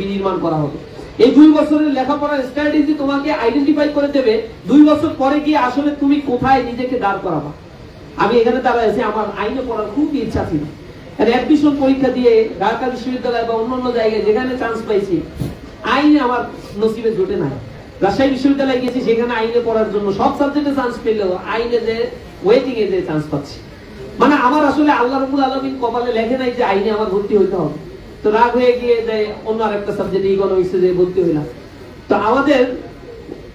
বিনির্মাণ করা হবে। এই দুই বছরের লেখাপড়ার স্ট্র্যাটেজি তোমাকে আইডেন্টিফাই করে দেবে, দুই বছর পরে গিয়ে আসলে তুমি কোথায় নিজেকে দাঁড় করাবা। আমি এখানে দাঁড়ায় আছি, আমার আইনে পড়ার খুব ইচ্ছা ছিল। অ্যাডমিশন পরীক্ষা দিয়ে ঢাকা বিশ্ববিদ্যালয় বা অন্যান্য জায়গায় যেখানে চান্স পাইছি, আইনে আমার নসিবে জোটে নাই। রাজশাহী বিশ্ববিদ্যালয়ে গেছি, সেখানে আইনে পড়ার জন্য সব সাবজেক্টে চান্স পেলেও আইনে যে ওয়েটিং এ যে চান্স পাচ্ছি। মানে আমার আসলে আল্লাহ রবুল আলমিন কপালে লেখে নাই যে আইনে আমার ভর্তি হইতে হবে। তো রাগ হয়ে গিয়ে যে অন্য আরেকটা সাবজেক্ট ইকোনমিক্সে যে ভর্তি হইলাম। তো আমাদের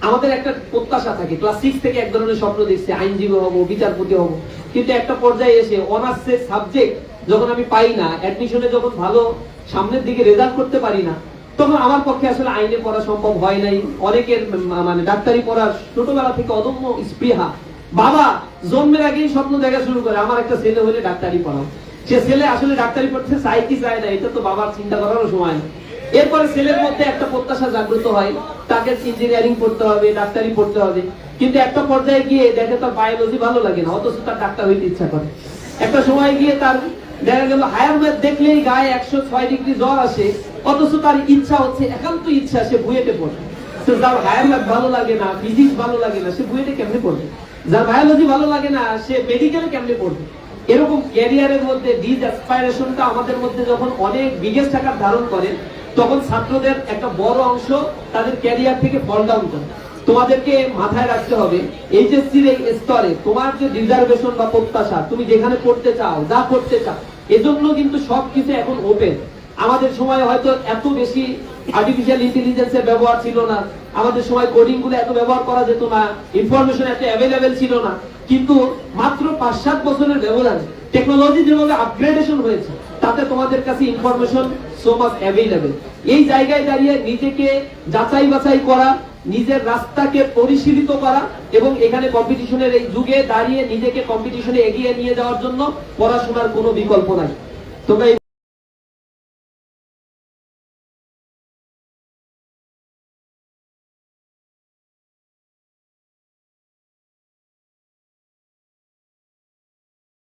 আমাদের একটা প্রত্যাশা থাকে ক্লাস সিক্স থেকে এক ধরনের স্বপ্ন দেখছি, আইনজীবী হব, বিচারপতি হব। কিন্তু একটা পর্যায়ে এসে অনার্সের সাবজেক্ট যখন আমি পাই না অ্যাডমিশনে যখন ভালো সামনের দিকে রেজাল্ট করতে পারি না, তখন আমার পক্ষে আসলে আইনে পড়া সম্ভব হয় নাই। অনেকের মানে ডাক্তারি পড়ার ছোটবেলা থেকে অদম্য স্পৃহা। বাবা, জন্মের আগেই স্বপ্ন দেখা শুরু করে, আমার একটা ছেলে হলে ডাক্তারি পড়াও। সে ছেলে আসলে ডাক্তারি পড়তে চাই কি চায় না, এটা তো বাবার চিন্তা করারও সময় এরপরে ছেলের মধ্যে একটা প্রত্যাশা জাগ্রত হয়, তাকে ইঞ্জিনিয়ারিং পড়তে হবে, ডাক্তারি পড়তে হবে। কিন্তু একটা পর্যায়ে গিয়ে দেখে তার বায়োলজি ভালো লাগে না, অথচ তার ডাক্তার হইতে ইচ্ছা করে। একটা সময় গিয়ে তার দেখা গেল হায়ার ম্যাথ দেখলেই গায়ে একশো ছয় ডিগ্রি জ্বর আসে, অথচ তার ইচ্ছা হচ্ছে, একান্ত ইচ্ছা সে বুয়েটে পড়ে। তো যার হায়ার ম্যাথ ভালো লাগে না ফিজিক্স ভালো লাগে না, সে বুয়েটে কেমনে পড়বে? যার বায়োলজি ভালো লাগে না, সে মেডিকেলে কেমনে পড়বে? এরকম ক্যারিয়ারের মধ্যে ডিজ অ্যাসপাইরেশনটা আমাদের মধ্যে যখন অনেক বিগেস্ট আকার ধারণ করে, তখন ছাত্রদের একটা বড় অংশ তাদের ক্যারিয়ার থেকে ফল ডাউন করে। তোমাদেরকে মাথায় রাখতে হবে এইচএসসির এই স্তরে তোমার যে রিজার্ভেশন বা প্রত্যাশা, তুমি যেখানে পড়তে চাও, যা করতে চাও, এজন্য কিন্তু সবকিছু এখন ওপেন আমাদের সময় হয়তো এত বেশি আর্টিফিশিয়াল ইন্টেলিজেন্সের ব্যবহার ছিল না। আমাদের সময় কোডিংগুলো এত ব্যবহার করা যেত না। ইনফরমেশন এত অ্যাভেলেবেল ছিল না। কিন্তু মাত্র পাঁচ সাত বছরের ব্যবধানে টেকনোলজি যেভাবে আপগ্রেডেশন হয়েছে, তাতে তোমাদের কাছে ইনফরমেশন সো মাচ অ্যাভেলেবেল এই জায়গায় দাঁড়িয়ে নিজেকে যাচাই বাছাই করা, নিজের রাস্তাকে পরিশীলিত করা এবং এখানে কম্পিটিশনের এই যুগে দাঁড়িয়ে নিজেকে কম্পিটিশনে এগিয়ে নিয়ে যাওয়ার জন্য পড়াশোনার কোনো বিকল্প নাই। তোমরা